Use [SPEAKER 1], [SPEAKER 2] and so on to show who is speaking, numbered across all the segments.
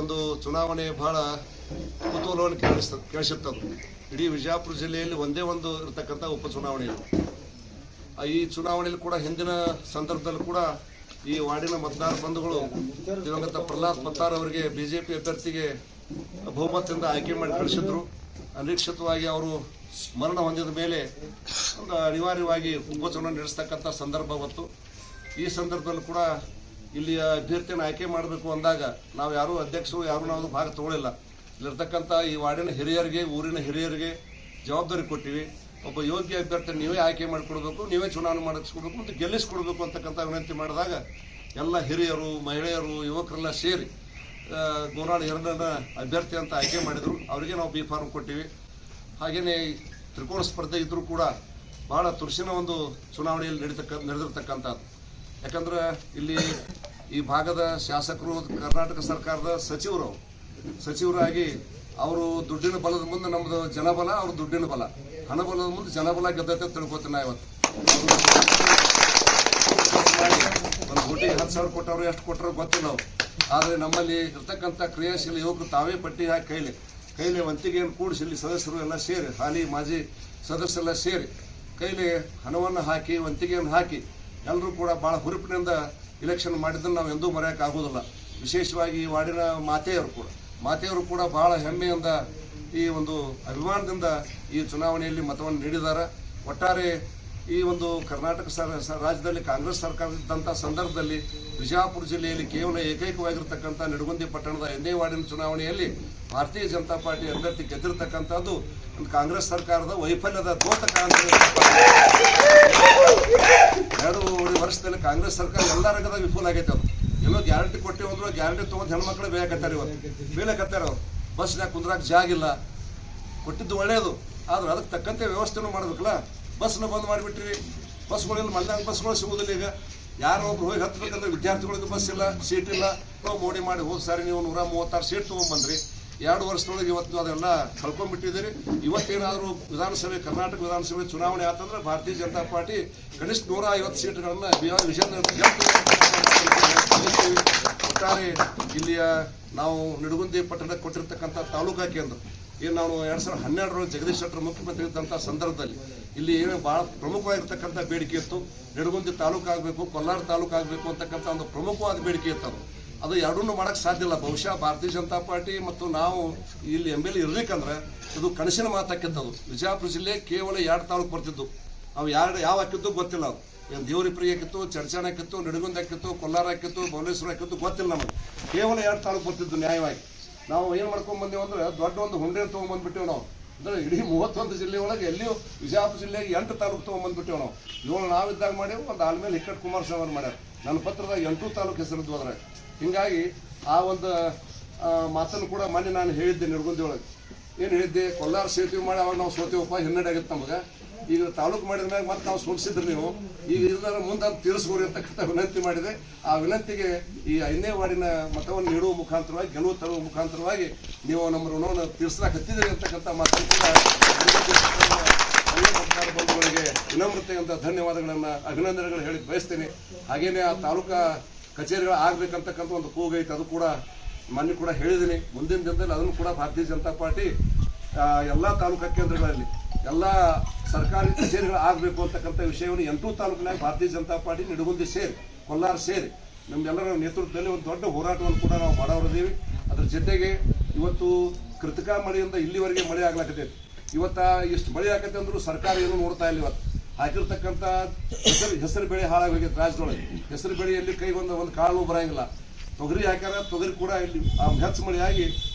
[SPEAKER 1] ಒಂದು ಚುನಾವಣೆ ಬಹಳ ಕುತೂಹಲವನ್ನು ಕೇಳಿಸ್ತ, ಕೇಳಿಸಿರ್ತದೆ. ಇಡೀ ವಿಜಯಪುರ ಜಿಲ್ಲೆಯಲ್ಲಿ ಒಂದೇ ಒಂದು ಇರತಕ್ಕಂಥ ಉಪಚುನಾವಣೆ ಇದು. ಈ ಚುನಾವಣೆಯಲ್ಲಿ ಕೂಡ ಹಿಂದಿನ ಸಂದರ್ಭದಲ್ಲಿ ಕೂಡ ಈ ವಾರ್ಡಿನ ಮತದಾರ ಬಂಧುಗಳು ದಿವಂಗತ ಪ್ರಹ್ಲಾದ್ ಪತ್ತಾರ್ ಅವರಿಗೆ ಬಿಜೆಪಿ ಅಭ್ಯರ್ಥಿಗೆ ಬಹುಮತದಿಂದ ಆಯ್ಕೆ ಮಾಡಿ ಕಳಿಸಿದ್ರು. ಅನಿರೀಕ್ಷಿತವಾಗಿ ಅವರು ಮರಣ ಹೊಂದಿದ ಮೇಲೆ ಅನಿವಾರ್ಯವಾಗಿ ಉಪಚುನಾವಣೆ ನಡೆಸ್ತಕ್ಕಂಥ ಸಂದರ್ಭ ಈ ಸಂದರ್ಭದಲ್ಲೂ ಕೂಡ ಇಲ್ಲಿಯ ಅಭ್ಯರ್ಥಿಯನ್ನು ಆಯ್ಕೆ ಮಾಡಬೇಕು ಅಂದಾಗ ನಾವು ಯಾರೂ ಅಧ್ಯಕ್ಷರು ಯಾರೂ ನಾವು ಭಾಗ ತಗೊಳ್ಳಿಲ್ಲ ಇಲ್ಲಿರ್ತಕ್ಕಂಥ ಈ ವಾರ್ಡಿನ ಹಿರಿಯರಿಗೆ ಊರಿನ ಹಿರಿಯರಿಗೆ ಜವಾಬ್ದಾರಿ ಕೊಟ್ಟಿವಿ. ಒಬ್ಬ ಯೋಗ್ಯ ಅಭ್ಯರ್ಥಿ ನೀವೇ ಆಯ್ಕೆ ಮಾಡಿಕೊಡ್ಬೇಕು ನೀವೇ ಚುನಾವಣೆ ಮಾಡಿಸ್ಕೊಡ್ಬೇಕು ಮತ್ತು ಗೆಲ್ಲಿಸ್ಕೊಡ್ಬೇಕು ಅಂತಕ್ಕಂಥ ವಿನಂತಿ ಮಾಡಿದಾಗ ಎಲ್ಲ ಹಿರಿಯರು ಮಹಿಳೆಯರು ಯುವಕರೆಲ್ಲ ಸೇರಿ ಆ, ಎರಡನ ಅಭ್ಯರ್ಥಿ ಅಂತ ಆಯ್ಕೆ ಮಾಡಿದರು. ಅವರಿಗೆ ನಾವು ಬಿ ಫಾರ್ಮ್ ಕೊಟ್ಟಿವಿ. ಹಾಗೆಯೇ ತ್ರಿಕೋನ ಸ್ಪರ್ಧೆ ಇದ್ದರೂ ಕೂಡ ಭಾಳ ತುರ್ಸಿನ ಒಂದು ಚುನಾವಣೆಯಲ್ಲಿ ನಡೀತಕ್ಕ ನಡೆದಿರ್ತಕ್ಕಂಥದ್ದು. ಯಾಕಂದ್ರೆ ಇಲ್ಲಿ ಈ ಭಾಗದ ಶಾಸಕರು ಕರ್ನಾಟಕ ಸರ್ಕಾರದ ಸಚಿವರು, ಸಚಿವರಾಗಿ ಅವರು ದುಡ್ಡಿನ ಬಲದ ಮುಂದೆ ನಮ್ಮದು ಜನಬಲ, ಅವ್ರ ದುಡ್ಡಿನ ಬಲ. ಹಣ ಬಲದ ಮುಂದೆ ಜನಬಲ ಗೆದ್ದತೆ ತಿಳ್ಕೊತೀನಿ ನಾ ಇವತ್ತು. ಒಂದು ಕೋಟಿಗೆ ಹತ್ತು ಸಾವಿರ ಕೊಟ್ಟವ್ರು, ಎಷ್ಟು ಕೊಟ್ಟರು ಗೊತ್ತಿಲ್ಲ ನಾವು ಆದರೆ ನಮ್ಮಲ್ಲಿ ಇರ್ತಕ್ಕಂಥ ಕ್ರಿಯಾಶೀಲ ಯುವಕರು ತಾವೇ ಪಟ್ಟಿ ಹಾಕಿ ಕೈಲಿ ಕೈಲಿ ವಂತಿಗೆಯನ್ನು ಕೂಡಿಸಿ, ಇಲ್ಲಿ ಸದಸ್ಯರು ಎಲ್ಲ ಸೇರಿ, ಹಾಲಿ, ಮಾಜಿ ಸದಸ್ಯರೆಲ್ಲ ಸೇರಿ ಕೈಲಿ ಹಣವನ್ನು ಹಾಕಿ, ವಂತಿಗೆಯನ್ನು ಹಾಕಿ, ಎಲ್ಲರೂ ಕೂಡ ಭಾಳ ಹುರುಪಿನಿಂದ ಇಲೆಕ್ಷನ್ ಮಾಡಿದ್ದನ್ನು ನಾವು ಎಂದೂ ಮರೆಯೋಕ್ಕಾಗೋದಿಲ್ಲ ವಿಶೇಷವಾಗಿ ಈ ವಾರ್ಡಿನ ಮಾತೆಯವರು ಕೂಡ. ಮಾತೆಯವರು ಕೂಡ ಬಹಳ ಹೆಮ್ಮೆಯಿಂದ ಈ ಒಂದು ಅಭಿಮಾನದಿಂದ ಈ ಚುನಾವಣೆಯಲ್ಲಿ ಮತವನ್ನು ನೀಡಿದ್ದಾರೆ. ಒಟ್ಟಾರೆ ಈ ಒಂದು ಕರ್ನಾಟಕ ರಾಜ್ಯದಲ್ಲಿ ಕಾಂಗ್ರೆಸ್ ಸರ್ಕಾರ ಇದ್ದಂಥ ಸಂದರ್ಭದಲ್ಲಿ ವಿಜಯಪುರ ಜಿಲ್ಲೆಯಲ್ಲಿ ಕೇವಲ ಏಕೈಕವಾಗಿರ್ತಕ್ಕಂಥ ನಿಡಗುಂದಿ ಪಟ್ಟಣದ ಎನ್ನೇ ವಾರ್ಡಿನ ಚುನಾವಣೆಯಲ್ಲಿ ಭಾರತೀಯ ಜನತಾ ಪಾರ್ಟಿ ಅಭ್ಯರ್ಥಿ ಗೆದ್ದಿರ್ತಕ್ಕಂಥದ್ದು ಒಂದು ಕಾಂಗ್ರೆಸ್ ಸರ್ಕಾರದ ವೈಫಲ್ಯದ ದೋತಕ ಅಂತ ವರ್ಷದಲ್ಲಿ ಕಾಂಗ್ರೆಸ್ ಸರ್ಕಾರ ಎಲ್ಲ ರಂಗದಾಗ ವಿಫಲ ಆಗೈತೆ ಅದು ಎಲ್ಲೋ ಗ್ಯಾರಂಟಿ ಕೊಟ್ಟಿವಿ ಅಂದ್ರೆ ಗ್ಯಾರಂಟಿ ತೊಗೊಂಡು ಹೆಣ್ಮಕ್ಳು ಬೇಯಕತ್ತಾರ ಇವತ್ತು ಬೀಳಕತ್ತಾರ ಅವ್ರು. ಬಸ್ನಾಗ ಕುಂದ್ರಾಕ ಜಾಗಿಲ್ಲ ಕೊಟ್ಟಿದ್ದು ಒಳ್ಳೆಯದು ಆದ್ರೆ ಅದಕ್ಕೆ ತಕ್ಕಂತೆ ವ್ಯವಸ್ಥೆನೂ ಮಾಡಬೇಕಲ್ಲ. ಬಸ್ನ ಬಂದ್ ಮಾಡಿಬಿಟ್ರಿ. ಬಸ್ಗಳಿಲ್ಲ ಮಲ್ನಾಗ ಬಸ್ಗಳು ಸಿಗೋದಿಲ್ಲ ಈಗ. ಯಾರೋ ಒಬ್ರು ಹೋಗಿ ಹತ್ಬೇಕಂದ್ರೆ ವಿದ್ಯಾರ್ಥಿಗಳಿಗೆ ಬಸ್ ಇಲ್ಲ, ಸೀಟ್ ಇಲ್ಲ. ಮೋಡಿ ಮಾಡಿ ಹೋದ್ ಸರಿ ನೀವು ನೂರ ಮೂವತ್ತಾರು ಸೀಟ್ ತೊಗೊಂಬಂದ್ರಿ. ಎರಡು ವರ್ಷದೊಳಗೆ ಇವತ್ತು ಅದೆಲ್ಲ ಕಳ್ಕೊಂಡ್ಬಿಟ್ಟಿದ್ದೀರಿ. ಇವತ್ತೇನಾದರೂ ವಿಧಾನಸಭೆ, ಕರ್ನಾಟಕ ವಿಧಾನಸಭೆ ಚುನಾವಣೆ ಆತಂದ್ರೆ ಭಾರತೀಯ ಜನತಾ ಪಾರ್ಟಿ ಕನಿಷ್ಠ ನೂರ ಐವತ್ತು ಸೀಟ್ಗಳನ್ನ ವಿಜಯನ ಒಟ್ಟಾರೆ ಇಲ್ಲಿಯ ನಾವು ನಿಡುಗುಂದಿ ಪಟ್ಟಣಕ್ಕೆ ಕೊಟ್ಟಿರ್ತಕ್ಕಂಥ ತಾಲೂಕಾ ಕೇಂದ್ರ. ಏನು ನಾವು ಎರಡು ಸಾವಿರದ ಹನ್ನೆರಡರಲ್ಲಿ ಜಗದೀಶ್ ಶೆಟ್ಟರ್ ಮುಖ್ಯಮಂತ್ರಿ ಇದ್ದಂಥ ಸಂದರ್ಭದಲ್ಲಿ ಇಲ್ಲಿ ಏನು ಭಾಳ ಪ್ರಮುಖವಾಗಿರ್ತಕ್ಕಂಥ ಬೇಡಿಕೆ ಇತ್ತು. ನಿಡುಗುಂದಿ ತಾಲೂಕು ಆಗಬೇಕು ಕೊಲ್ಲಾರ ತಾಲೂಕು ಆಗಬೇಕು ಅಂತಕ್ಕಂಥ ಒಂದು ಪ್ರಮುಖವಾದ ಬೇಡಿಕೆ ಇತ್ತು ಅದು ಎರಡೂ ಮಾಡಕ್ಕೆ ಸಾಧ್ಯ ಇಲ್ಲ. ಬಹುಶಃ ಭಾರತೀಯ ಜನತಾ ಪಾರ್ಟಿ ಮತ್ತು ನಾವು ಇಲ್ಲಿ ಎಂ ಎಲ್ ಇರ್ಲಿಕ್ಕಂದ್ರೆ ಇದು ಕನಸಿನ ಮಾತಾಕಿದ್ದದು ವಿಜಯಪುರ ಜಿಲ್ಲೆ ಕೇವಲ ಎರಡು ತಾಲೂಕು ಬರ್ತಿದ್ದು. ನಾವು ಎರಡು ಯಾವ ಹಾಕಿದ್ದು ಗೊತ್ತಿಲ್ಲ ಅದು. ಏನು ದೇವರಿಪ್ರಿಯ ಹಾಕಿತ್ತು, ಚರ್ಚಾನ ಹಾಕಿತ್ತು, ನಿಡಗುಂದ ಹಾಕಿತ್ತು, ಕೊಲ್ಲಾರ ಹಾಕಿತ್ತು ಬೌಲೇಶ್ವರ ಹಾಕಿತ್ತು ಗೊತ್ತಿಲ್ಲ ನಮಗೆ. ಕೇವಲ ಎರಡು ತಾಲೂಕು ಬರ್ತಿದ್ದು ನ್ಯಾಯವಾಗಿ. ನಾವು ಏನು ಮಾಡ್ಕೊಂಡ್ ಬಂದೇವು ಅಂದ್ರೆ ದೊಡ್ಡ ಒಂದು ಹುಂಡೆ ತೊಗೊಂಬಂದ್ಬಿಟ್ಟಿವಿ ನಾವು. ಅಂದ್ರೆ ಇಡೀ ಮೂವತ್ತೊಂದು ಜಿಲ್ಲೆ ಒಳಗೆ ಎಲ್ಲಿಯೂ ವಿಜಯಪುರ ಜಿಲ್ಲೆಗೆ ಎಂಟು ತಾಲೂಕು ತೊಗೊಂಬಂದ್ಬಿಟ್ಟೇವೆ ನಾವು. ಏಳು ನಾವಿದ್ದಾಗ ಮಾಡೇವು, ಒಂದು ಆಲ್ಮೇಲೆ ಹಿಕ್ಕಟ್ ಕುಮಾರಸ್ವಾಮಿ ಮಾಡ್ಯಾರ. ನನ್ನ ಪತ್ರದಾಗ ಎಂಟು ತಾಲೂಕು ಹೆಸರಿದ್ವು ಅದ್ರಾಗ ಹಿಂಗಾಗಿ ಆ ಒಂದು ಮಾತನ್ನು ಕೂಡ ಮೊನ್ನೆ ನಾನು ಹೇಳಿದ್ದೆ ನಿರ್ಗುಂದಿ ಒಳಗೆ ಏನು ಹೇಳಿದ್ದೆ? ಕೊಲ್ಲಾರ ಸೇತುವೆ ಮಾಡಿ ಅವಾಗ ನಾವು ಸೋತೀವಪ್ಪ, ಹಿನ್ನಡೆ ಆಗಿತ್ತು ನಮಗೆ. ಈಗ ತಾಲೂಕು ಮಾಡಿದ ಮ್ಯಾಗ ಮತ್ತೆ ನಾವು ಸೋಲಿಸಿದ್ರು ನೀವು. ಈಗ ಇದರ ಮುಂದೆ ಅದು ತೀರಿಸ್ಕೊಡಿ ಅಂತಕ್ಕಂಥ ವಿನಂತಿ ಮಾಡಿದೆ. ಆ ವಿನಂತಿಗೆ ಈ ಐದನೇ ವಾರ್ಡಿನ ಮತವನ್ನು ನೀಡುವ ಮುಖಾಂತರವಾಗಿ, ಗೆಲುವು ತರುವ ಮುಖಾಂತರವಾಗಿ ನೀವು ನಮ್ಮ ಋಣವನ್ನು ತೀರಿಸಲಾಕತ್ತಿದ್ದೀರಿ ಅಂತಕ್ಕಂಥ ಮಾತನ್ನು ಕೂಡ ಎಲ್ಲ ಅಂತ ವಿನಮ್ರತೆಯಿಂದ ಧನ್ಯವಾದಗಳನ್ನ, ಅಭಿನಂದನೆಗಳು ಹೇಳಿ ಬಯಸ್ತೇನೆ. ಹಾಗೇನೆ ಆ ತಾಲೂಕಾ ಕಚೇರಿಗಳು ಆಗ್ಬೇಕಂತಕ್ಕಂಥ ಒಂದು ಕೂಗೈತೆ ಅದು ಕೂಡ ಮೊನ್ನೆ ಕೂಡ ಹೇಳಿದ್ದೀನಿ. ಮುಂದಿನ ದಿನದಲ್ಲಿ ಅದನ್ನು ಕೂಡ ಭಾರತೀಯ ಜನತಾ ಪಾರ್ಟಿ ಎಲ್ಲ ತಾಲೂಕಾ ಕೇಂದ್ರಗಳಲ್ಲಿ, ಎಲ್ಲ ಸರ್ಕಾರಿ ಕಚೇರಿಗಳು ಆಗಬೇಕು ಅಂತಕ್ಕಂಥ ವಿಷಯವನ್ನು ಎಂಟು ತಾಲೂಕಿನಾಗ ಭಾರತೀಯ ಜನತಾ ಪಾರ್ಟಿ, ನಿಡಗುಂದಿ ಸೇರಿ, ಕೊಲ್ಲಾರ ಸೇರಿ, ನಮ್ಮೆಲ್ಲರ ನೇತೃತ್ವದಲ್ಲಿ ಒಂದು ದೊಡ್ಡ ಹೋರಾಟವನ್ನು ಕೂಡ ನಾವು ಮಾಡೋರಿದ್ದೀವಿ ಅದ್ರ ಜೊತೆಗೆ ಇವತ್ತು ಕೃತಕ ಮಳೆಯಿಂದ ಇಲ್ಲಿವರೆಗೆ ಮಳೆ ಆಗ್ಲಾಕತೈತಿ ಇವತ್ತ ಎಷ್ಟು ಮಳೆ ಆಗತ್ತೆ ಅಂದರೂ ಸರ್ಕಾರ ಏನು ನೋಡ್ತಾ ಇಲ್ಲ ಇವತ್ತು. ಹಾಕಿರ್ತಕ್ಕಂಥ ಹೆಸರು ಹೆಸರು ಬೆಳೆ ಹಾಳಾಗೋಗೈತೆ ರಾಜ್ಯದೊಳಗೆ. ಹೆಸರು ಬೆಳೆಯಲ್ಲಿ ಕೈಗೊಂದು ಒಂದು ಕಾಳು ಬರಂಗಿಲ್ಲ. ತೊಗರಿ ಹಾಕ್ಯಾರ, ತೊಗರಿ ಕೂಡ ಇಲ್ಲಿ ಹೆಚ್ಚು ಮಳೆ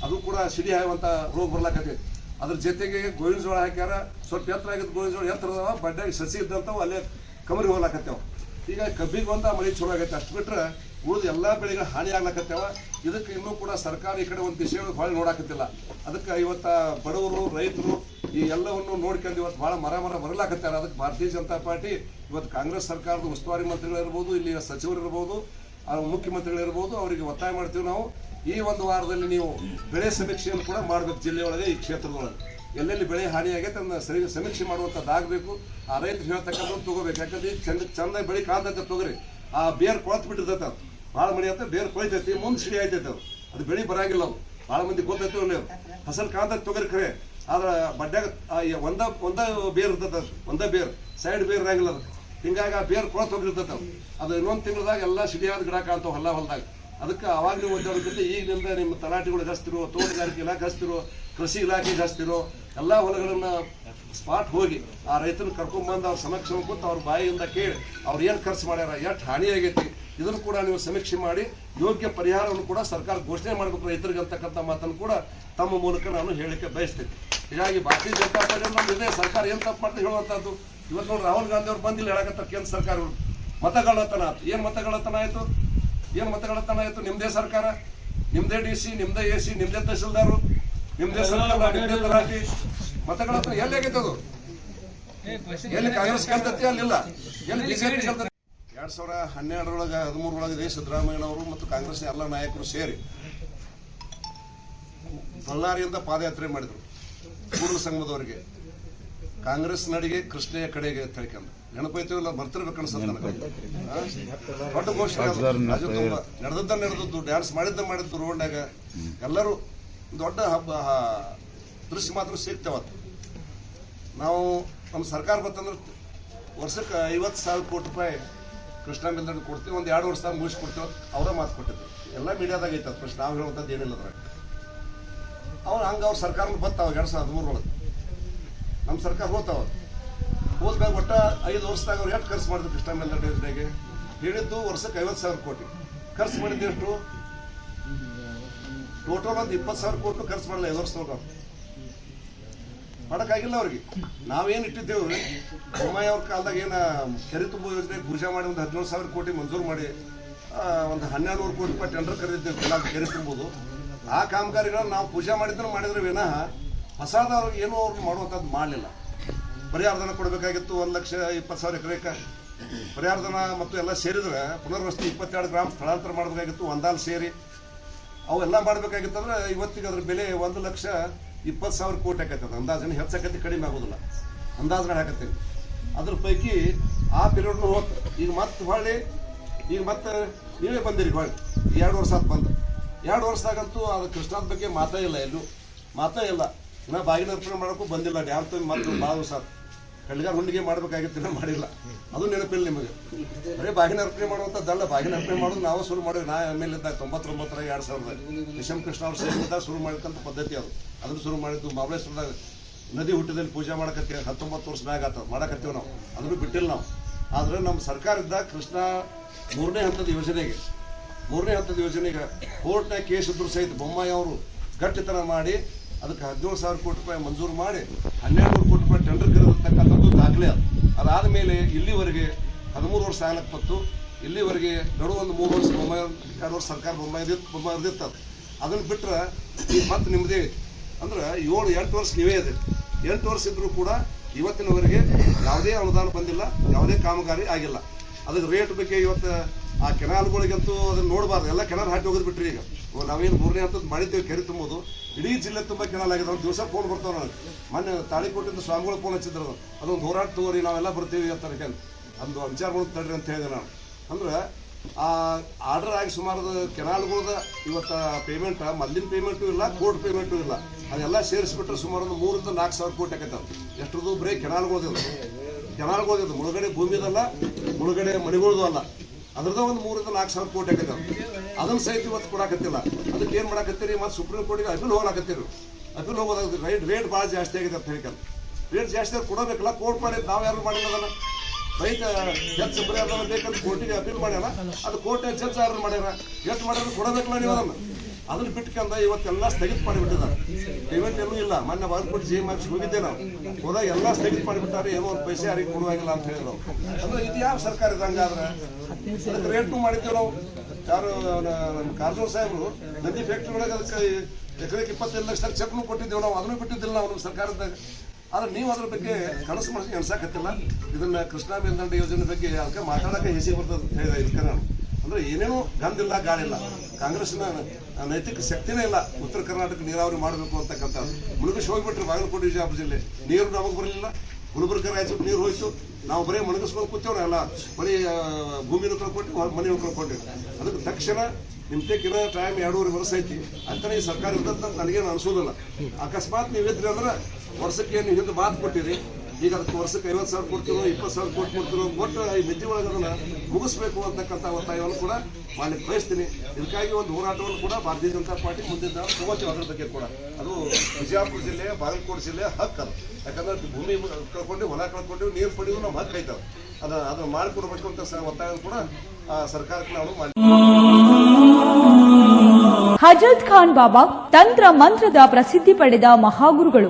[SPEAKER 1] ಅದು ಕೂಡ ಸಿಡಿ ಆಗುವಂತ ರೋಗ ಬರ್ಲಾಕತೆ ಅದ್ರ ಜೊತೆಗೆ ಗೋವಿನ ಜೋಳ ಹಾಕ್ಯಾರ, ಸ್ವಲ್ಪ ಎತ್ತರ ಆಗಿದ್ದು ಗೋವಿನ ಜೋಳ ಎತ್ತರ ಅದಾವ ಬಡ್ಡಾಗಿ ಸಸಿ ಇದ್ದಂಥವು ಅಲ್ಲೇ ಕಮರಿ ಹೋಗ್ಲಾಕತ್ತೇವ. ಈಗ ಕಬ್ಬಿಗೆ ಬಂದ ಮಳೆ ಚಲೋ ಆಗೈತೆ. ಅಷ್ಟು ಬಿಟ್ರೆ ಉಳಿದ ಎಲ್ಲಾ ಬೆಳೆಗಳು ಹಾನಿ ಆಗ್ಲಾಕತ್ತೇವ. ಇದಕ್ಕೆ ಇನ್ನೂ ಕೂಡ ಸರ್ಕಾರ ಈ ಕಡೆ ಒಂದು ದಿಶೆಗಳು ಭಾಳ ನೋಡಾಕತ್ತಿಲ್ಲ. ಅದಕ್ಕೆ ಇವತ್ತ ಬಡವರು, ರೈತರು ಈ ಎಲ್ಲವನ್ನು ನೋಡ್ಕೊಂಡು ಇವತ್ತು ಭಾಳ ಮರ ಮರ ಬರಲಾಕತ್ತಾರೆ ಅದಕ್ಕೆ ಭಾರತೀಯ ಜನತಾ ಪಾರ್ಟಿ, ಇವತ್ತು ಕಾಂಗ್ರೆಸ್ ಸರ್ಕಾರದ ಉಸ್ತುವಾರಿ ಮಂತ್ರಿಗಳಿರ್ಬೋದು ಇಲ್ಲಿ ಸಚಿವರು ಇರ್ಬೋದು ಮುಖ್ಯಮಂತ್ರಿಗಳಿರ್ಬೋದು, ಅವರಿಗೆ ಒತ್ತಾಯ ಮಾಡ್ತೀವಿ ನಾವು. ಈ ಒಂದು ವಾರದಲ್ಲಿ ನೀವು ಬೆಳೆ ಸಮೀಕ್ಷೆಯನ್ನು ಕೂಡ ಮಾಡಬೇಕು ಜಿಲ್ಲೆಯೊಳಗೆ, ಈ ಕ್ಷೇತ್ರದೊಳಗೆ. ಎಲ್ಲೆಲ್ಲಿ ಬೆಳೆ ಹಾನಿ ಆಗೈತೆ ಅದನ್ನ ಸರಿ ಸಮೀಕ್ಷೆ ಮಾಡುವಂಥದ್ದಾಗಬೇಕು ಆ ರೈತರು ಹೇಳ್ತಕ್ಕಂಥದ್ದು ತಗೋಬೇಕು. ಯಾಕಂದ್ರೆ ಚಂದ ಚಂದ ಬೆಳೆ ಕಾಂತೈತೆ ತೊಗರಿ. ಆ ಬೇರ್ ಕೊಳತ್ ಬಿಟ್ಟಿರ್ತೈತೆ ಅದು. ಭಾಳ ಮಳೆ ಆಯ್ತು, ಬೇರ್ ಕೊಳಿತೈತಿ ಮುಂದೆ ಸಿಡಿ ಆಯ್ತೈತೆ ಅದು. ಅದು ಬೆಳೆ ಬರಂಗಿಲ್ಲ ಅವು ಭಾಳ ಮಂದಿ ಗೊತ್ತೈತಿ ಒಳ್ಳೆ ಹಸಲ್ ಕಾಂತ ತೊಗರಿ ಖರೆ ಆದ್ರೆ ಬಡ್ಡ್ಯಾಗ ಒಂದ ಒಂದ ಬೇರ್ ಇರ್ತದ ಒಂದ ಬೇರ್ ಸೈಡ್ ಬೇರ್ ಇರಂಗಿಲ್ಲ ಅದು. ಹಿಂಗಾಗಿ ಆ ಬೇರ್ ಕೊಳತ್ ಹೋಗಿರ್ತದ ಅದು. ಇನ್ನೊಂದು ತಿಂಗಳದಾಗ ಎಲ್ಲ ಸಿಡಿಯಾದ ಗಿಡ ಕಾಣ್ತಾವ ಹೊಲ ಹೊಲದಾಗ. ಅದಕ್ಕೆ ಅವಾಗ ನೀವು ಈಗ ನಿಮ್ಮ ತಲಾಟಿಗಳು ಜಾಸ್ತಿರೋ ತೋಟಗಾರಿಕೆ ಇಲಾಖೆ ಜಾಸ್ತಿರೋ ಕೃಷಿ ಇಲಾಖೆ ಜಾಸ್ತಿರೋ ಎಲ್ಲ ಹೊಲಗಳನ್ನ ಸ್ಪಾಟ್ ಹೋಗಿ ಆ ರೈತನ ಕರ್ಕೊಂಡ್ಬಂದು ಅವ್ರ ಸಮೀಕ್ಷೆ ಕೂತು ಅವ್ರ ಬಾಯಿಯಿಂದ ಕೇಳಿ ಅವ್ರು ಏನು ಖರ್ಚು ಮಾಡ್ಯಾರ, ಎಷ್ಟು ಹಾನಿ ಆಗೈತಿ ಇದನ್ನು ಕೂಡ ನೀವು ಸಮೀಕ್ಷೆ ಮಾಡಿ ಯೋಗ್ಯ ಪರಿಹಾರವನ್ನು ಕೂಡ ಸರ್ಕಾರ ಘೋಷಣೆ ಮಾಡಬೇಕು ರೈತರಿಗೆ ಅಂತಕ್ಕಂಥ ಮಾತನ್ನು ಕೂಡ ತಮ್ಮ ಮೂಲಕ ನಾನು ಹೇಳಲಿಕ್ಕೆ ಬಯಸ್ತೇನೆ. ಹೀಗಾಗಿ ಭಾರತೀಯ ಜನತಾ ಪಾರ್ಟಿ ನಮ್ದು ಇದೇ ಸರ್ಕಾರ ಏನು ತಪ್ಪು ಮಾಡ್ತಾ ಹೇಳುವಂಥದ್ದು ಇವತ್ತು ನೋಡಿ ರಾಹುಲ್ ಗಾಂಧಿ ಅವ್ರು ಬಂದಿಲ್ಲ ಹೇಳಕತ್ತ ಕೇಂದ್ರ ಸರ್ಕಾರಗಳು ಮತಗಳತನ ಆಯ್ತು. ಏನು ಮತಗಳತನ ಆಯ್ತು? ಏನು ಮತಗಳತನ ಆಯ್ತು? ನಿಮ್ದೇ ಸರ್ಕಾರ ನಿಮ್ದೇ ಡಿ ಸಿ ನಿಮ್ದೇ ಎ ಸಿ ನಿಮ್ದೇ ತಹಸೀಲ್ದಾರು ನಿಮ್ದೇ ಸರ್ಕಾರ ನಿಮ್ದೇ ತಲಾಟಿ ಮತಗಳತನ ಎಲ್ಲಿ ಆಗೈತೆ ಅದು? ಎಲ್ಲಿ ಕಾಂಗ್ರೆಸ್ ಗೆಲ್ತೈತಿ ಅಲ್ಲಿಲ್ಲ? ಎಲ್ಲಿ ಬಿಜೆಪಿ ಗೆಲ್ತೈತಿ ಎರಡ್ ಸಾವಿರ ಹನ್ನೆರಡರೊಳಗೆ ಹದಿಮೂರರೊಳಗೆ ಸಿದ್ದರಾಮಯ್ಯನವರು ಮತ್ತು ಕಾಂಗ್ರೆಸ್ನ ಎಲ್ಲ ನಾಯಕರು ಸೇರಿ ಬಳ್ಳಾರಿಯಿಂದ ಪಾದಯಾತ್ರೆ ಮಾಡಿದ್ರು. ಕೂಡಲ ಸಂಘದವರಿಗೆ ಕಾಂಗ್ರೆಸ್ ನಡಿಗೆ ಕೃಷ್ಣೆಯ ಕಡೆಗೆ ಅಂತ ಹೇಳ್ಕೊಂಡು ನೆನಪೈತಿವಲ್ಲ? ಬರ್ತಿರ್ಬೇಕು ಅನ್ಸುತ್ತೆ ನನಗೆ. ದೊಡ್ಡ ಘೋಷಣೆ ಅದು. ರಾಜು ತುಂಬ ನಡೆದದ್ದ ನಡೆದದ್ದು. ಡ್ಯಾನ್ಸ್ ಮಾಡಿದ್ದ ಮಾಡಿದ್ದು ರೋಡ್ನಾಗ ಎಲ್ಲರೂ ದೊಡ್ಡ ಹಬ್ಬ ದೃಶ್ಯ ಮಾತ್ರ ಸಿಗ್ತೇವತ್ತು ನಾವು ನಮ್ಮ ಸರ್ಕಾರ ಬಂತಂದ್ರೆ ವರ್ಷಕ್ಕೆ ಐವತ್ತು ಸಾವಿರ ಕೋಟಿ ರೂಪಾಯಿ ಕೃಷ್ಣ ಮೇಲ್ದಂಡೆ ಕೊಡ್ತೀವಿ. ಒಂದು ಎರಡು ವರ್ಷದಾಗ ಮುಗಿಸ್ಕೊಡ್ತೀವಿ ಅವರೇ ಅವರ ಮಾತು ಕೊಟ್ಟಿದ್ರು. ಎಲ್ಲ ಮೀಡಿಯಾದಾಗ ಐತೆ ಅದು. ಪ್ರಶ್ನೆ ನಾವು ಹೇಳುವಂಥದ್ದು ಏನಿಲ್ಲ ಅದ್ರಾಗ. ಅವ್ರು ಹಂಗೆ ಅವ್ರ ಸರ್ಕಾರ ಬತ್ತಾವ ಎರಡು ಸಾವಿರದ ಹದಿಮೂರೊಳಗೆ ನಮ್ಮ ಸರ್ಕಾರ ಹೋತಾವ ಹೋದ್ಮೇಲೆ ಒಟ್ಟ ಐದು ವರ್ಷದಾಗ ಅವ್ರು ಎಷ್ಟು ಖರ್ಚು ಮಾಡಿದ್ರು ಕೃಷ್ಣ ಮೇಲ್ದಂಡೆ ಯೋಜನೆಗೆ ಹೇಳಿದ್ದು ವರ್ಷಕ್ಕೆ ಐವತ್ತು ಸಾವಿರ ಕೋಟಿ. ಖರ್ಚು ಮಾಡಿದ್ದು ಎಷ್ಟು? ಟೋಟಲ್ ಒಂದು ಇಪ್ಪತ್ತು ಸಾವಿರ ಕೋಟಿ ಖರ್ಚು ಮಾಡಲ್ಲ ಐದು ವರ್ಷ ಅವ್ರು. ಮಾಡೋಕ್ಕಾಗಿಲ್ಲ ಅವ್ರಿಗೆ. ನಾವೇನು ಇಟ್ಟಿದ್ದೇವೆ? ಬೊಮ್ಮಾಯಿ ಅವ್ರ ಕಾಲದಾಗ ಏನು ಕೆರೆ ತುಂಬ ಯೋಜನೆ ಪೂಜೆ ಮಾಡಿ ಒಂದು ಹದಿನೇಳು ಸಾವಿರ ಕೋಟಿ ಮಂಜೂರು ಮಾಡಿ ಒಂದು ಹನ್ನೆರಡು ನೂರು ಕೋಟಿ ರೂಪಾಯಿ ಟೆಂಡರ್ ಕರೆದಿದ್ದೇವೆ. ಕೆರೆ ತುಂಬೋದು. ಆ ಕಾಮಗಾರಿಗಳನ್ನು ನಾವು ಪೂಜೆ ಮಾಡಿದ್ರು, ಮಾಡಿದ್ರೆ ವಿನಃ ಹೊಸದವ್ರು ಏನೂ ಅವ್ರು ಮಾಡುವಂಥದ್ದು ಮಾಡಲಿಲ್ಲ. ಪರಿಹಾರಧನ ಕೊಡಬೇಕಾಗಿತ್ತು ಒಂದು ಲಕ್ಷ ಇಪ್ಪತ್ತು ಸಾವಿರ ಎಕರೆಗೆ ಪರಿಹಾರಧನ ಮತ್ತು ಎಲ್ಲ ಸೇರಿದ್ರೆ ಪುನರ್ವಸತಿ ಇಪ್ಪತ್ತೆರಡು ಗ್ರಾಮ ಸ್ಥಳಾಂತರ ಮಾಡಬೇಕಾಗಿತ್ತು ಒಂದಾಲ್ ಸೇರಿ. ಅವೆಲ್ಲ ಮಾಡಬೇಕಾಗಿತ್ತಂದ್ರೆ ಇವತ್ತಿಗೆ ಅದ್ರ ಬೆಲೆ ಒಂದು ಲಕ್ಷ ಇಪ್ಪತ್ತು ಸಾವಿರ ಕೋಟಿ ಆಕೈತದ ಅಂದಾಜನ್ನು ಹೆಚ್ಚಾಕತಿ ಕಡಿಮೆ ಆಗೋದಿಲ್ಲ. ಅಂದಾಜು ಹಾಕತ್ತೀವಿ ಅದ್ರ ಪೈಕಿ ಆ ಪೀರಿಯಡ್ನು ಹೋತ್ ಈಗ ಮತ್ತೆ ಹೊಳ್ಳಿ ಈಗ ಮತ್ತೆ ನೀವೇ ಬಂದಿರಿ ಹೊಳ್ಳಿ ಎರಡು ವರ್ಷ ಆತು ಬಂದು. ಎರಡು ವರ್ಷದಾಗಂತೂ ಅದು ಕೃಷ್ಣನ ಬಗ್ಗೆ ಮಾತೇ ಇಲ್ಲ ಎಲ್ಲೂ. ಮಾತೇ ಇಲ್ಲ. ಇನ್ನ ಬಾಗಿನ ಅರ್ಪಣೆ ಮಾಡೋಕ್ಕೂ ಬಂದಿಲ್ಲ. ಡ್ಯಾಮ್ ತಂದು ಮತ್ತೆ ಸರ್ ಆತ್ ಕಳ್ಗಾರ ಹುಂಡಿಗೆ ಮಾಡ್ಬೇಕಾಗಿತ್ತು ಮಾಡಿಲ್ಲ. ಅದು ನೆನಪಿಲ್ಲ ನಿಮಗೆ. ಬರೀ ಬಾಗಿನ ಅರ್ಪಣೆ ಮಾಡುವಂಥದ್ದಲ್ಲ ಬಾಗಿನ ಅರ್ಪಣೆ ಮಾಡೋದು ನಾವು ಶುರು ಮಾಡಿವಿ ನಾ ಎಲ್ ಇದ್ದಾಗ ತೊಂಬತ್ತೊಂಬತ್ತರ ಎರಡು ಸಾವಿರದ ನಿಶಮ್ ಕೃಷ್ಣ ಅವ್ರ ಸೇರಿದಾಗ ಶುರು ಮಾಡಿದಂಥ ಪದ್ಧತಿ ಅದು. ಅದನ್ನು ಶುರು ಮಾಡಿದ್ದು ಮಹಾಬಳೇಶ್ವರದಾಗ ನದಿ ಹುಟ್ಟಿದಲ್ಲಿ ಪೂಜೆ ಮಾಡಕತ್ತೀವಿ ಹತ್ತೊಂಬತ್ತು ವರ್ಷ ಮ್ಯಾಗ ಆತ ಮಾಡಕತ್ತೀವಿ ನಾವು. ಅದನ್ನು ಬಿಟ್ಟಿಲ್ಲ ನಾವು. ಆದ್ರೆ ನಮ್ಮ ಸರ್ಕಾರ ಇದ್ದಾಗ ಕೃಷ್ಣ ಮೂರನೇ ಹಂತದ ಯೋಜನೆಗೆ ಮೂರನೇ ಹಂತದ ಯೋಜನೆಗೆ ಕೋರ್ಟ್ನಾಗ ಕೇಸ್ ಇದ್ರು ಸಹಿತ ಬೊಮ್ಮಾಯಿ ಅವರು ಗಟ್ಟಿತನ ಮಾಡಿ, ಅದಕ್ಕೆ ಹದಿನೇಳು ಸಾವಿರ ಕೋಟಿ ರೂಪಾಯಿ ಮಂಜೂರು ಮಾಡಿ, ಹನ್ನೆರಡು ನೂರು ಕೋಟಿ ರೂಪಾಯಿ ಟೆಂಡರ್ ಕರೆದಿರ್ತಕ್ಕಂಥದ್ದು ದಾಖಲೆ ಅದು. ಅದಾದ ಮೇಲೆ ಇಲ್ಲಿವರೆಗೆ ಹದಿಮೂರು ವರ್ಷ ಆಗ್ಲಕ್ಕೆ ಬತ್ತು ಇಲ್ಲಿವರೆಗೆ ನಡು ಒಂದು ಮೂರು ವರ್ಷ ಬೊಮ್ಮಾಯಿ ಎರಡು ವರ್ಷ ಸರ್ಕಾರ ಬೊಮ್ಮಾಯಿ ಬೊಮ್ಮಾಯಿ ಇರ್ದಿತ್ತು ಅದು. ಅದನ್ನು ಬಿಟ್ಟರೆ ಈಗ ಮತ್ತೆ ನಿಮ್ಮದೇ ಅಂದ್ರೆ ಏಳು, ಎಂಟು ವರ್ಷ ನೀವೇ ಇದೆ. ಎಂಟು ವರ್ಷ ಇದ್ರೂ ಕೂಡ ಇವತ್ತಿನವರೆಗೆ ಯಾವುದೇ ಅನುದಾನ ಬಂದಿಲ್ಲ, ಯಾವುದೇ ಕಾಮಗಾರಿ ಆಗಿಲ್ಲ. ಅದಕ್ಕೆ ರೇಟ್ ಬಗ್ಗೆ ಇವತ್ತು ಆ ಕೆನಾಲ್ಗಳಿಗಂತೂ ಅದನ್ನ ನೋಡಬಾರ್ದು. ಎಲ್ಲ ಕೆನಾಲ್ ಹಾಕಿ ಹೋಗೋದು ಬಿಟ್ರಿ ಈಗ. ನಾವೇನು ಮೂರನೇ ಹಂತದ ಮಾಡಿದ್ದೇವೆ, ಕೆರೆ ತುಂಬೋದು ಇಡೀ ಜಿಲ್ಲೆ ತುಂಬ ಕೆನಾಲ್ ಆಗಿದೆ. ಒಂದು ದಿವಸ ಫೋನ್ ಬರ್ತಾವ ನನಗೆ. ಮೊನ್ನೆ ತಾಳಿಕೋಟಿಂದ ಸ್ವಾಮಿಗಳ ಫೋನ್ ಹಚ್ಚಿದ್ರು ಅದು. ಅದೊಂದು ಹೋರಾಟ ತಗೋರಿ ನಾವೆಲ್ಲ ಬರ್ತೀವಿ ಅಂತ ಅನ್ಕೊಂಡು ಅಂದು ವಿಚಾರ ಮಾಡಿ ತಡ್ರಿ ಅಂತ ಹೇಳಿದೆ ನಾನು. ಅಂದ್ರೆ, ಆ ಆರ್ಡರ್ ಆಗಿ ಸುಮಾರು ಕೆನಾಲ್ಗಳದ ಇವತ್ತು ಪೇಮೆಂಟ್ ಮೊದಲಿನ ಪೇಮೆಂಟು ಇಲ್ಲ, ಕೋರ್ಟ್ ಪೇಮೆಂಟು ಇಲ್ಲ. ಅದೆಲ್ಲ ಸೇರಿಸ್ಬಿಟ್ರೆ ಸುಮಾರು ಒಂದು ಮೂರಿಂದ ನಾಲ್ಕು ಸಾವಿರ ಕೋಟಿ ಆಕೈತೆ ಎಷ್ಟರದು ಬರೀ ಕೆನಾಲ್ಗಳದಿಲ್ಲ ಕೆನಾಲ್ಗಳದಿದ್ದು ಮುಳುಗಡೆ ಭೂಮಿದಲ್ಲ, ಮುಳುಗಡೆ ಮಣಿಗಳದು ಅಲ್ಲ. ಅದ್ರದ್ದು ಒಂದು ಮೂರಿಂದ ನಾಲ್ಕು ಸಾವಿರ ಕೋಟಿ ಆಗಿದೆ ಅದನ್ನ ಸಹಿತ ಇವತ್ತು ಕೊಡಾಕತ್ತಿಲ್ಲ ಅದಕ್ಕೆ ಏನು ಮಾಡಕತ್ತೀರಿ? ಮತ್ತು ಸುಪ್ರೀಂ ಕೋರ್ಟಿಗೆ ಅಪೀಲ್ ಹೋಗ್ಲಾಕತ್ತೀರಿ. ಅಪೀಲ್ ಹೋಗೋದಾಗ ರೈಟ್ ರೇಟ್ ಭಾಳ ಜಾಸ್ತಿ ಆಗಿದೆ ಅಂತ ಹೇಳ್ಕೊಂಡು ರೇಟ್ ಜಾಸ್ತಿ ಆದ್ರೆ ಕೊಡಬೇಕಲ್ಲ? ಕೋರ್ಟ್ ಮಾಡಿ ನಾವು ಯಾರು ಮಾಡಿಲ್ಲ ರೈತ ಜಡ್ಜ್ ಬರೆಯೋದನ್ನ ಬೇಕಂತ ಕೋರ್ಟಿಗೆ ಅಪೀಲ್ ಮಾಡ್ಯಾರ. ಅದು ಕೋರ್ಟ್ ಜಡ್ಜ್ ಆರ್ಡರ್ ಮಾಡ್ಯಾರ? ಎಷ್ಟು ಮಾಡ್ಯಾರ, ಕೊಡಬೇಕಲ್ಲ ನೀವು ಅದನ್ನ? ಅದನ್ನ ಬಿಟ್ಕೊಂಡ ಇವತ್ತೆಲ್ಲ ಸ್ಥಗಿತ ಮಾಡಿಬಿಟ್ಟಿದ್ದಾರೆ. ಪೇಮೆಂಟ್ ಎಲ್ಲೂ ಇಲ್ಲ. ಮೊನ್ನೆ ಬಾಗಲಕೋಟೆ ಜಿ ಎಂ ಹೋಗಿದ್ದೆ ನಾವು. ಹೋದಾಗ ಎಲ್ಲ ಸ್ಥಗಿತ ಮಾಡಿಬಿಟ್ಟಾರೆ. ಏನೋ ಒಂದು ಪೈಸೆ ಯಾರಿಗೆ ಕೊಡುವಾಗಿಲ್ಲ ಅಂತ ಹೇಳಿದ್ರು ಅಂದ್ರೆ ಇದು ಯಾವ ಸರ್ಕಾರ ಇದೆ ರೇಟ್ನು ಮಾಡಿದ್ದೇವೆ ನಾವು. ಯಾರು ನಮ್ಮ ಕಾರಜೋಳ ಸಾಹೇಬರು, ನದಿ ಫ್ಯಾಕ್ಟ್ರಿ ಒಳಗೆ ಅದಕ್ಕೆ ಎಕರೆಗೆ ಇಪ್ಪತ್ತೈದು ಲಕ್ಷ ಚೆಕ್ನು ಕೊಟ್ಟಿದ್ದೇವೆ. ನಾವು ಅದನ್ನು ಬಿಟ್ಟಿದ್ದಿಲ್ಲ ನಾವು ನಮ್ಮ ಸರ್ಕಾರದಾಗ ಆದ್ರೆ ನೀವು ಅದ್ರ ಬಗ್ಗೆ ಕನಸು ಮನಸ್ಸಿಗೆ ಅನ್ಸಾಕತ್ತಿಲ್ಲ ಇದನ್ನ ಕೃಷ್ಣಾ ಮೇಲ್ದಂಡ ಯೋಜನೆ ಬಗ್ಗೆ ಅದಕ್ಕೆ ಮಾತಾಡಕ ಹೆಸಿ ಬರ್ತದೆ ಹೇಳಿದೆ ಇದಕ್ಕೆ ನಾನು. ಅಂದ್ರೆ ಏನೇನೋ ಗಂಧಿಲ್ಲ, ಗಾಳಿಲ್ಲ. ಕಾಂಗ್ರೆಸ್ನ ನೈತಿಕ ಶಕ್ತಿನೇ ಇಲ್ಲ. ಉತ್ತರ ಕರ್ನಾಟಕ ನೀರಾವರಿ ಮಾಡಬೇಕು ಅಂತಕ್ಕಂಥ ಮುಳುಗಿಸಿ ಹೋಗ್ಬಿಟ್ರೆ ಬಾಗಲಕೋಟೆ ವಿಜಯಪುರ ಜಿಲ್ಲೆ. ನೀರು ನಮಗೆ ಬರಲಿಲ್ಲ. ಗುಲ್ಬರ್ಗ ರಾಯಚೂರು ನೀರು ಹೋಯ್ತು. ನಾವು ಬರೀ ಮಣಗಿಸ್ಕೊಂಡು ಕೂತೇವ್ರ ಎಲ್ಲ. ಬರೀ ಭೂಮಿನೂ ಮನೆ ಮನೆಯೂ ಕಳ್ಕೊಂಡಿವಿ. ಅದಕ್ಕೆ ತಕ್ಷಣ ನಿಮ್ ಇರೋ ಟೈಮ್ ಎರಡೂವರೆ ವರ್ಷ ಐತಿ. ಅಂತಾನೆ ಈ ಸರ್ಕಾರ ಇರ್ತಂತ ನನಗೇನು ಅನ್ಸೋದಿಲ್ಲ. ಅಕಸ್ಮಾತ್ ನೀವು ಇದ್ರಿ ಅಂದ್ರೆ ವರ್ಷಕ್ಕೆ ನೀವು ಹಿಂದೆ ಮಾತು ಕೊಟ್ಟಿರಿ. ಈಗ ಅದಕ್ಕೆ ವರ್ಷಕ್ಕೆ ಐವತ್ತು ಸಾವಿರ ಕೊಡ್ತಿರೋ ಇಪ್ಪತ್ತು ಸಾವಿರ ಕೋಟಿ ಕೊಡ್ತಿರೋ ಒಟ್ಟು ಈ ಮಿತಿ ಒಳಗೆ ಅದನ್ನ ಮುಗಿಸ್ಬೇಕು ಅಂತಕ್ಕಂಥ ಒತ್ತಾಯವನ್ನು ಕೂಡ ಮಾಡಲಿಕ್ಕೆ ಬಯಸ್ತೀನಿ. ಇದಕ್ಕಾಗಿ ಒಂದು ಹೋರಾಟವನ್ನು ಕೂಡ ಭಾರತೀಯ ಜನತಾ ಪಾರ್ಟಿ ಮುಂದಿನ ತಗೋತೀವಿ ಅದರ ಬಗ್ಗೆ ಕೂಡ. ಅದು ಬಿಜಾಪುರ ಜಿಲ್ಲೆ ಬಾಗಲಕೋಟೆ ಜಿಲ್ಲೆ ಹಕ್ಕು ಅದು. ಯಾಕಂದ್ರೆ ಭೂಮಿ ಕಳ್ಕೊಂಡು ಹೊಲ ಕಳ್ಕೊಂಡು ನೀರು ಪಡೆಯೋದು ನಮ್ಮ ಹಕ್ಕು ಐತದ ಅದು. ಅದನ್ನ ಮಾಡಿಕೊಡ್ಬೇಕು ಅಂತ ಒತ್ತಾಯ ಕೂಡ ಆ, ಸರ್ಕಾರಕ್ಕೆ ನಾವು ಮಾಡಿ
[SPEAKER 2] ಹಜರತ್ ಖಾನ್ ಬಾಬಾ ತಂತ್ರ ಮಂತ್ರದ ಪ್ರಸಿದ್ಧಿ ಪಡೆದ ಮಹಾಗುರುಗಳು.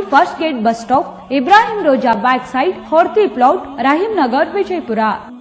[SPEAKER 2] School First Gate Bus Stop, Ibrahim Roja Backside, Horti Plot, Rahimnagar, Vijaypura.